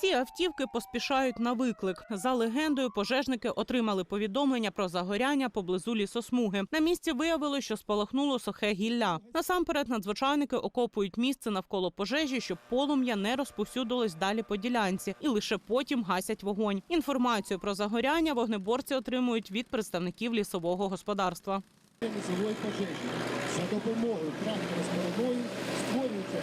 Ці автівки поспішають на виклик. За легендою, пожежники отримали повідомлення про загоряння поблизу лісосмуги. На місці виявилось, що спалахнуло сухе гілля. Насамперед, надзвичайники окопують місце навколо пожежі, щоб полум'я не розповсюдилось далі по ділянці, і лише потім гасять вогонь. Інформацію про загоряння вогнеборці отримують від представників лісового господарства. За допомогою трактора з створюється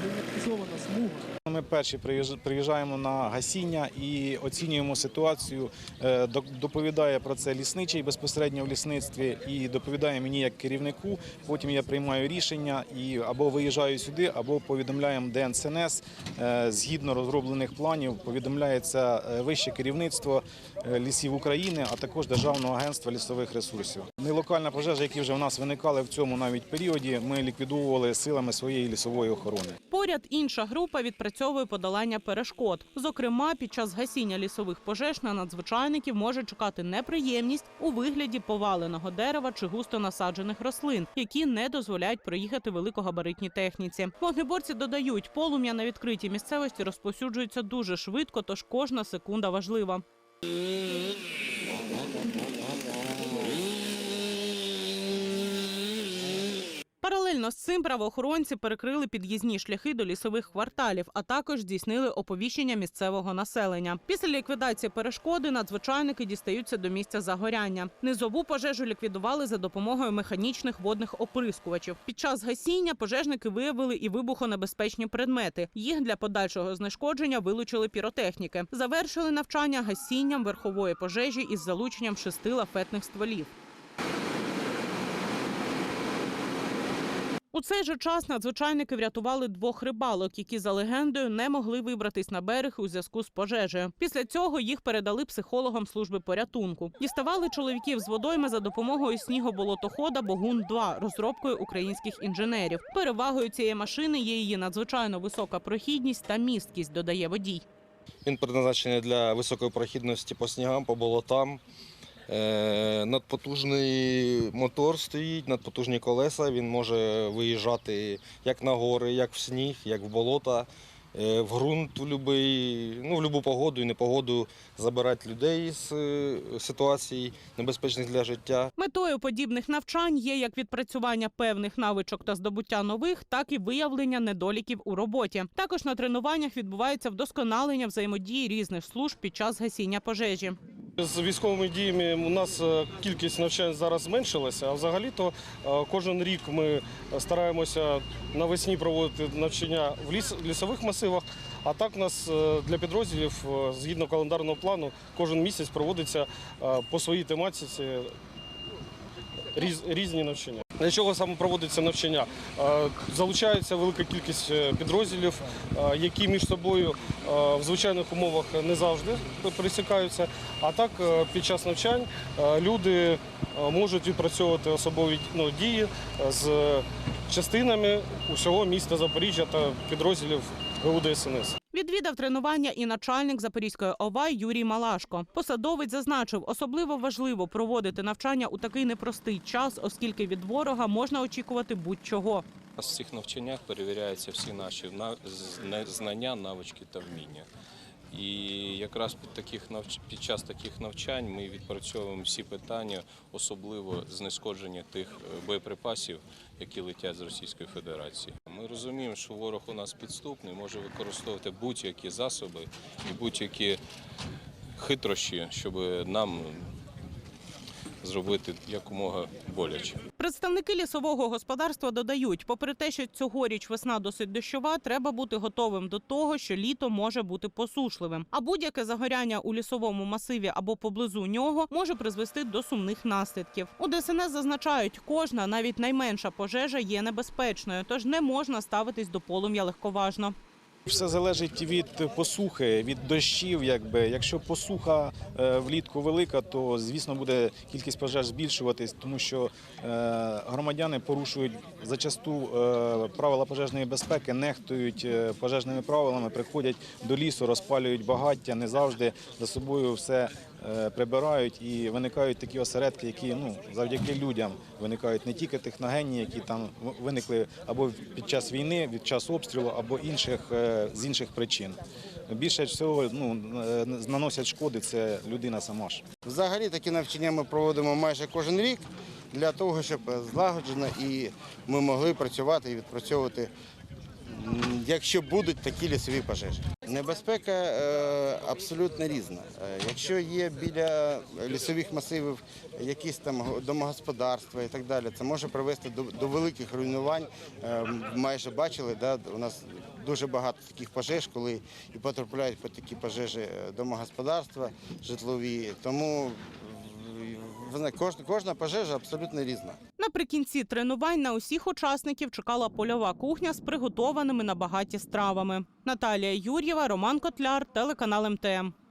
винятизована смуга. Ми перші приїж- приїжджаємо на гасіння і оцінюємо ситуацію. Е, Доповідає про це лісничий безпосередньо в лісництві і доповідає мені як керівнику. Потім я приймаю рішення і або виїжджаю сюди, або повідомляємо ДНСНС. Е, Згідно розроблених планів повідомляється е, вище керівництво лісів України, а також Державного агентства лісових ресурсів. Нелокальна пожежа, які вже в нас виникали в цьому навіть періоді, ми ліквідовували силами своєї лісової охорони. Поряд інша група відпрацьовує подолання перешкод. Зокрема, під час гасіння лісових пожеж на надзвичайників може чекати неприємність у вигляді поваленого дерева чи густо насаджених рослин, які не дозволяють проїхати великогабаритній техніці. Вогнеборці додають, полум'я на відкритій місцевості розповсюджується дуже швидко, тож кожна секунда важлива. Mm-hmm. Паралельно з цим правоохоронці перекрили під'їзні шляхи до лісових кварталів, а також здійснили оповіщення місцевого населення. Після ліквідації перешкоди надзвичайники дістаються до місця загоряння. Низову пожежу ліквідували за допомогою механічних водних оприскувачів. Під час гасіння пожежники виявили і вибухонебезпечні предмети. Їх для подальшого знешкодження вилучили піротехніки. Завершили навчання гасінням верхової пожежі із залученням шести лафетних стволів. У цей же час надзвичайники врятували двох рибалок, які за легендою не могли вибратись на берег у зв'язку з пожежею. Після цього їх передали психологам служби порятунку. Діставали чоловіків з водойми за допомогою снігоболотохода Богун 2 розробкою українських інженерів. Перевагою цієї машини є її надзвичайно висока прохідність та місткість, додає водій. Він призначений для високої прохідності по снігам, по болотам. Е, Надпотужний мотор стоїть, надпотужні колеса. Він може виїжджати як на гори, як в сніг, як в болота, е, в ґрунт в любий, ну, в будь-яку погоду і непогоду забирати людей з е, ситуацій небезпечних для життя. Метою подібних навчань є як відпрацювання певних навичок та здобуття нових, так і виявлення недоліків у роботі. Також на тренуваннях відбувається вдосконалення взаємодії різних служб під час гасіння пожежі. З військовими діями у нас е, кількість навчань зараз зменшилася, а взагалі-то е, кожен рік ми стараємося навесні проводити навчання в ліс, лісових масивах. А так у нас е, для підрозділів, згідно календарного плану, кожен місяць проводиться по своїй тематиці різ, різні навчання. Для чого саме проводиться навчання? Е, Залучається велика кількість е, підрозділів, е, які між собою в звичайних умовах не завжди пересікаються. А так під час навчань люди можуть відпрацьовувати особові ну, дії з частинами усього міста Запоріжжя та підрозділів ГУ ДСНС. Відвідав тренування і начальник Запорізької ОВА Юрій Малашко. Посадовець зазначив, особливо важливо проводити навчання у такий непростий час, оскільки від ворога можна очікувати будь-чого. Нас цих навчаннях перевіряються всі наші на- знання, навички та вміння. І якраз під, таких навч... під час таких навчань ми відпрацьовуємо всі питання, особливо знешкодження тих е, боєприпасів, які летять з Російської Федерації. Розуміємо, що ворог у нас підступний, може використовувати будь-які засоби і будь-які хитрощі, щоб нам зробити якомога боляче. Представники лісового господарства додають, попри те, що цьогоріч весна досить дощова, треба бути готовим до того, що літо може бути посушливим. А будь-яке загоряння у лісовому масиві або поблизу нього може призвести до сумних наслідків. У ДСНС зазначають, кожна, навіть найменша пожежа є небезпечною, тож не можна ставитись до полум'я легковажно. Все залежить від посухи, від дощів. Якби якщо посуха е, влітку велика, то звісно буде кількість пожеж збільшуватись, тому що е, громадяни порушують зачасту е, правила пожежної безпеки, нехтують пожежними правилами, приходять до лісу, розпалюють багаття, не завжди за собою все прибирають і виникають такі осередки, які ну, завдяки людям виникають не тільки техногенні, які там виникли або під час війни, під час обстрілу, або інших, е, з інших причин. Більше всього ну, е, наносять шкоди це людина сама ж. Взагалі такі навчання ми проводимо майже кожен рік для того, щоб злагоджено і ми могли працювати і відпрацьовувати, якщо будуть такі лісові пожежі. Небезпека е, абсолютно різна. Е, Якщо є біля лісових масивів якісь там домогосподарства і так далі, це може привести до, до великих руйнувань. Е, Майже бачили, да, у нас дуже багато таких пожеж, коли і потрапляють під такі пожежі домогосподарства житлові. Тому кожна пожежа абсолютно різна. Наприкінці тренувань на усіх учасників чекала польова кухня з приготованими на багаті стравами. Наталія Юр'єва, Роман Котляр, телеканал МТМ.